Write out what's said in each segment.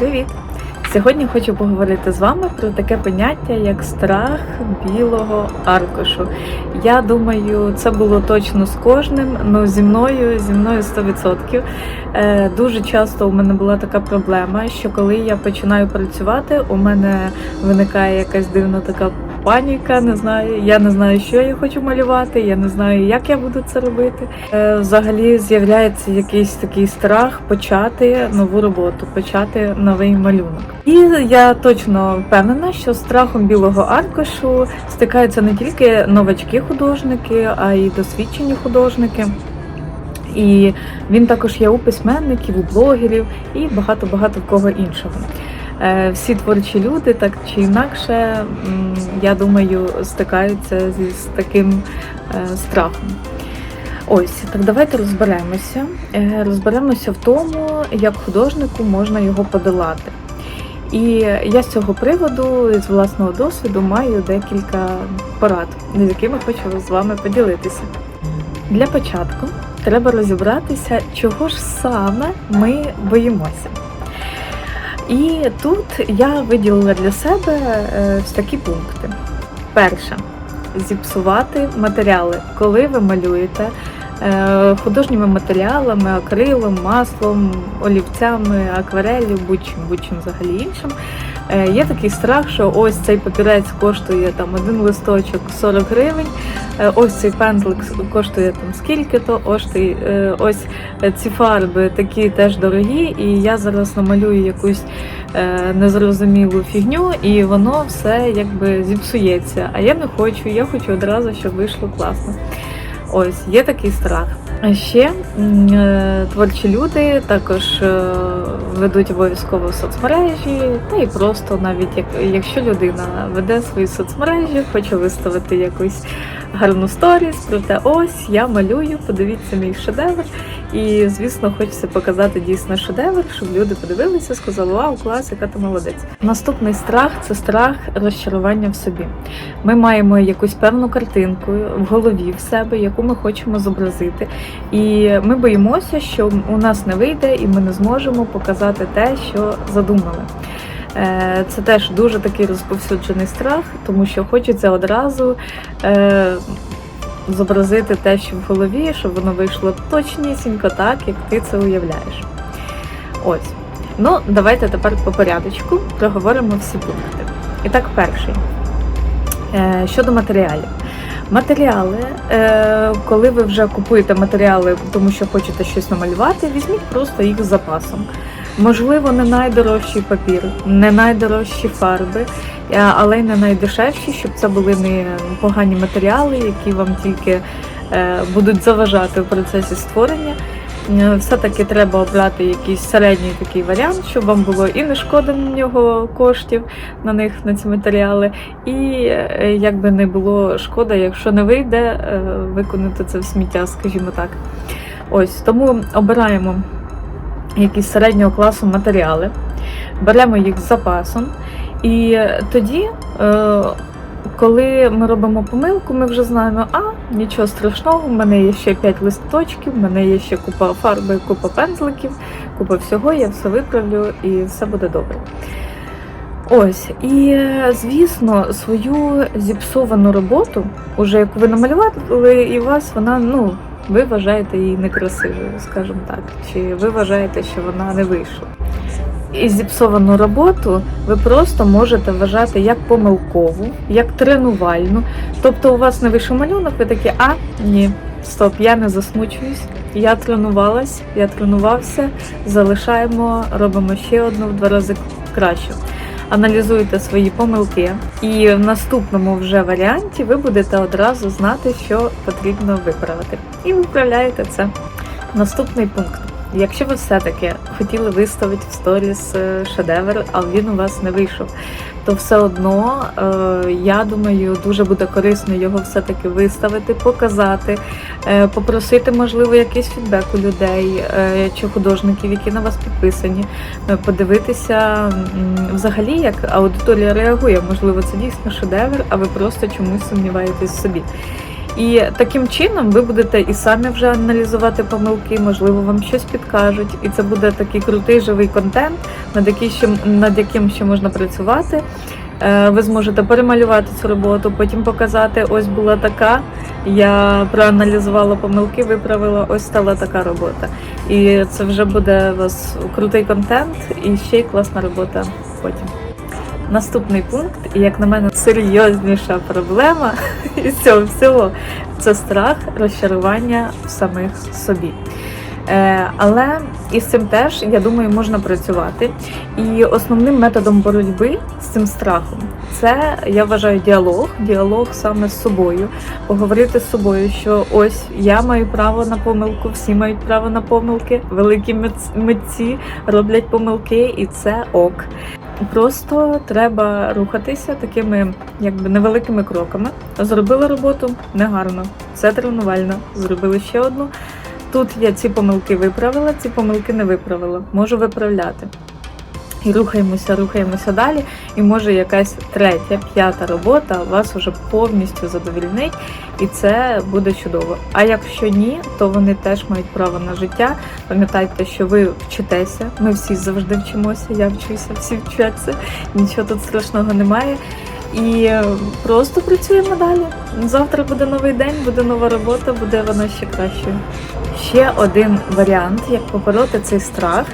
Привіт! Сьогодні хочу поговорити з вами про таке поняття, як страх білого аркушу. Я думаю, це було точно з кожним, але зі мною, зі мною 100%. Е, Дуже часто у мене була така проблема, що коли я починаю працювати, у мене виникає якась дивна така паніка. Не знаю, я не знаю, що я хочу малювати, я не знаю, як я буду це робити. Е, Взагалі з'являється якийсь такий страх почати нову роботу, почати новий малюнок. І я точно впевнена, що з страхом білого аркушу стикаються не тільки новачки художники, а й досвідчені художники. І він також є у письменників, у блогерів і багато-багато в кого іншого. Е, Всі творчі люди, так чи інакше, я думаю, стикаються з таким е, страхом. Ось, так давайте розберемося. Е, Розберемося в тому, як художнику можна його подолати. І я з цього приводу, з власного досвіду, маю декілька порад, з якими хочу з вами поділитися. Для початку треба розібратися, чого ж саме ми боїмося. І тут я виділила для себе е, ось такі пункти. Перше зіпсувати матеріали, коли ви малюєте е, художніми матеріалами, акрилом, маслом, олівцями, акварелью, будь-чим, будь-чим взагалі іншим. Е, Є такий страх, що ось цей папірець коштує там один листочок 40 гривень, е, ось цей пензлик коштує там скільки-то, ось, е, ось ці фарби такі теж дорогі, і я зараз намалюю якусь незрозумілу фігню, і воно все якби зіпсується. А я не хочу, я хочу одразу, щоб вийшло класно. Ось, є такий страх. А ще е, творчі люди також е, ведуть обов'язково соцмережі, та і просто навіть як, якщо людина веде свої соцмережі, хоче виставити якусь гарну сторіс про те, ось я малюю, подивіться мій шедевр. І звісно, хочеться показати дійсно шедевр, щоб люди подивилися, сказали, вау, клас, яка ти молодець. Наступний страх це страх розчарування в собі. Ми маємо якусь певну картинку в голові в себе, яку ми хочемо зобразити. І ми боїмося, що у нас не вийде, і ми не зможемо показати те, що задумали. Е, Це теж дуже такий розповсюджений страх, тому що хочеться одразу е, зобразити те, що в голові, щоб воно вийшло точнісінько так, як ти це уявляєш. Ось. Ну, давайте тепер по порядочку проговоримо всі пункти. І так, перший. Е, Щодо матеріалів. Матеріали, коли ви вже купуєте матеріали, тому що хочете щось намалювати, візьміть просто їх з запасом. Можливо, не найдорожчий папір, не найдорожчі фарби, е, але й не найдешевші, щоб це були не погані матеріали, які вам тільки е, будуть заважати в процесі створення. Е, Все-таки треба обрати якийсь середній такий варіант, щоб вам було і не шкода на нього коштів на них на ці матеріали, і е, якби не було шкода, якщо не вийде виконати це в сміття, скажімо так. Ось тому обираємо якісь середнього класу матеріали, беремо їх з запасом, і тоді. е, Коли ми робимо помилку, ми вже знаємо, а нічого страшного, в мене є ще 5 листочків, в мене є ще купа фарби, купа пензликів, купа всього, я все виправлю і все буде добре. Ось, і е, звісно, свою зіпсовану роботу, уже яку ви намалювали, і у вас вона, ну, ви вважаєте її некрасивою, скажімо так, чи ви вважаєте, що вона не вийшла. І зіпсовану роботу ви просто можете вважати як помилкову, як тренувальну. Тобто у вас не вийшов малюнок, ви такі, а ні, стоп, я не засмучуюсь, я тренувалась, я тренувався, залишаємо, робимо ще одну в два рази краще. Аналізуйте свої помилки, і в наступному вже варіанті ви будете одразу знати, що потрібно виправити. І виправляєте це. Наступний пункт. Якщо ви все-таки хотіли виставити в сторіс е, шедевр, а він у вас не вийшов, то все одно е, я думаю, дуже буде корисно його все-таки виставити, показати, е, попросити, можливо, якийсь фідбек у людей чи художників, які на вас підписані, подивитися взагалі, як аудиторія реагує. Можливо, це дійсно шедевр, а ви просто чомусь сумніваєтесь в собі. І таким чином ви будете і самі вже аналізувати помилки, можливо, вам щось підкажуть. І це буде такий крутий живий контент, над яким ще, над яким ще можна працювати. Е, Ви зможете перемалювати цю роботу, потім показати, ось була така. Я проаналізувала помилки, виправила, ось стала така робота. І це вже буде у вас крутий контент і ще й класна робота потім. Наступний пункт, і як на мене, серйозніша проблема із цього всього це страх розчарування в самих собі. Е, але із цим теж, я думаю, можна працювати. І основним методом боротьби з цим страхом це я вважаю діалог, діалог саме з собою, поговорити з собою, що ось я маю право на помилку, всі мають право на помилки, великі митці роблять помилки, і це ок. Просто треба рухатися такими якби невеликими кроками. Зробили роботу негарно, все тренувально. Зробили ще одну. Тут я ці помилки виправила, ці помилки не виправила. Можу виправляти. І рухаємося, рухаємося далі. І може якась третя, п'ята робота вас уже повністю задовільнить, і це буде чудово. А якщо ні, то вони теж мають право на життя. Пам'ятайте, що ви вчитеся. Ми всі завжди вчимося. Я вчуся, всі вчаться. Нічого тут страшного немає. І просто працюємо далі. Завтра буде новий день, буде нова робота, буде вона ще кращою. Ще один варіант, як побороти цей страх,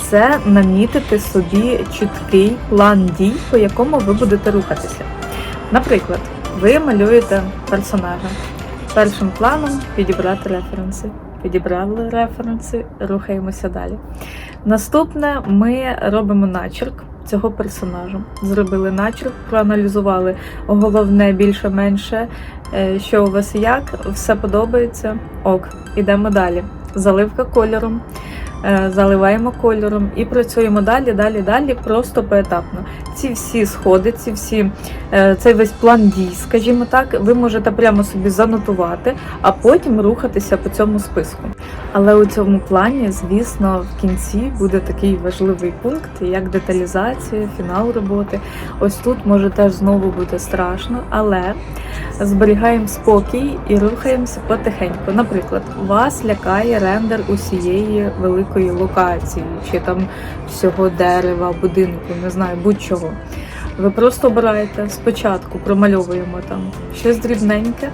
це намітити собі чіткий план дій, по якому ви будете рухатися. Наприклад, ви малюєте персонажа. Першим планом підібрати референси. Підібрали референси, рухаємося далі. Наступне ми робимо начерк цього персонажа. Зробили начерк, проаналізували головне більше-менше, е, що у вас як, все подобається. Ок, ідемо далі. Заливка кольором. Е, Заливаємо кольором і працюємо далі, далі, далі, просто поетапно. Ці всі сходи, ці всі, е, цей весь план дій, скажімо так, ви можете прямо собі занотувати, а потім рухатися по цьому списку. Але у цьому плані, звісно, в кінці буде такий важливий пункт, як деталізація, фінал роботи. Ось тут може теж знову бути страшно, але зберігаємо спокій і рухаємося потихеньку. Наприклад, вас лякає рендер усієї великої локації, чи там всього дерева, будинку, не знаю, будь-чого. Ви просто обираєте спочатку, промальовуємо там щось дрібненьке,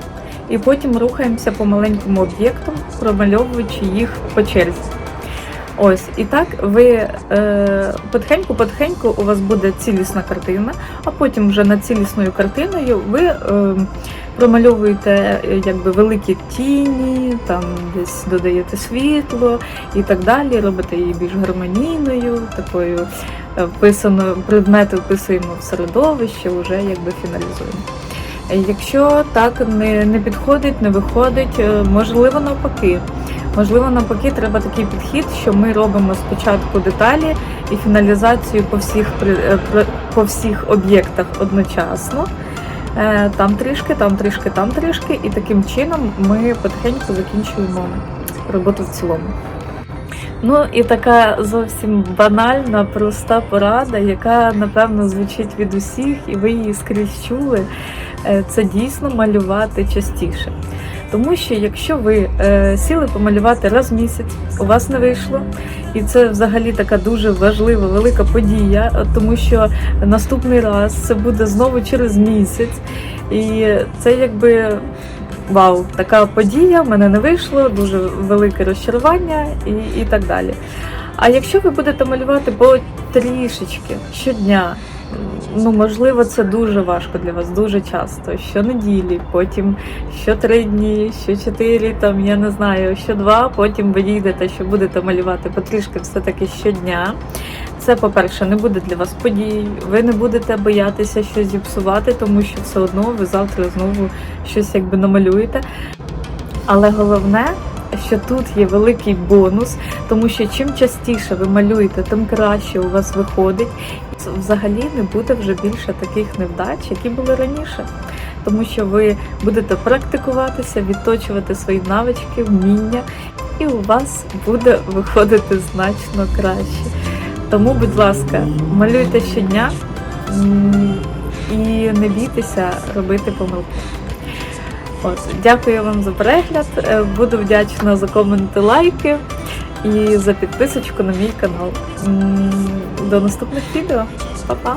і потім рухаємося по маленькому об'єкту, промальовуючи їх по черзі. Ось, і так ви е, потихеньку-потихеньку у вас буде цілісна картина, а потім вже над цілісною картиною ви е, промальовуєте е, якби великі тіні, там десь додаєте світло і так далі. Робите її більш гармонійною, такою е, вписано, предмети вписуємо в середовище, вже якби фіналізуємо. Якщо так не, не підходить, не виходить, е, можливо навпаки. Можливо, навпаки, треба такий підхід, що ми робимо спочатку деталі і фіналізацію по всіх е, по всіх об'єктах одночасно. Е, Там трішки, там трішки, там трішки, і таким чином ми потихеньку закінчуємо роботу в цілому. Ну і така зовсім банальна, проста порада, яка напевно звучить від усіх, і ви її скрізь чули. Е, Це дійсно малювати частіше. Тому що якщо ви е, сіли помалювати раз в місяць, у вас не вийшло, і це взагалі така дуже важлива, велика подія, тому що наступний раз це буде знову через місяць. І це якби вау, така подія, в мене не вийшло, дуже велике розчарування і, і так далі. А якщо ви будете малювати по трішечки щодня, ну можливо, це дуже важко для вас, дуже часто. Щонеділі, потім що три дні, що чотири, там я не знаю, що два, потім ви дійдете, що будете малювати потрішки все-таки щодня. Це, по-перше, не буде для вас подій, ви не будете боятися щось зіпсувати, тому що все одно ви завтра знову щось якби намалюєте. Але головне, що тут є великий бонус, тому що чим частіше ви малюєте, тим краще у вас виходить. Взагалі не буде вже більше таких невдач, які були раніше. Тому що ви будете практикуватися, відточувати свої навички, вміння, і у вас буде виходити значно краще. Тому, будь ласка, малюйте щодня і не бійтеся робити помилки. От, дякую вам за перегляд. Е, Буду вдячна за коменти, лайки і за підписочку на мій канал. До наступних відео. Па-па!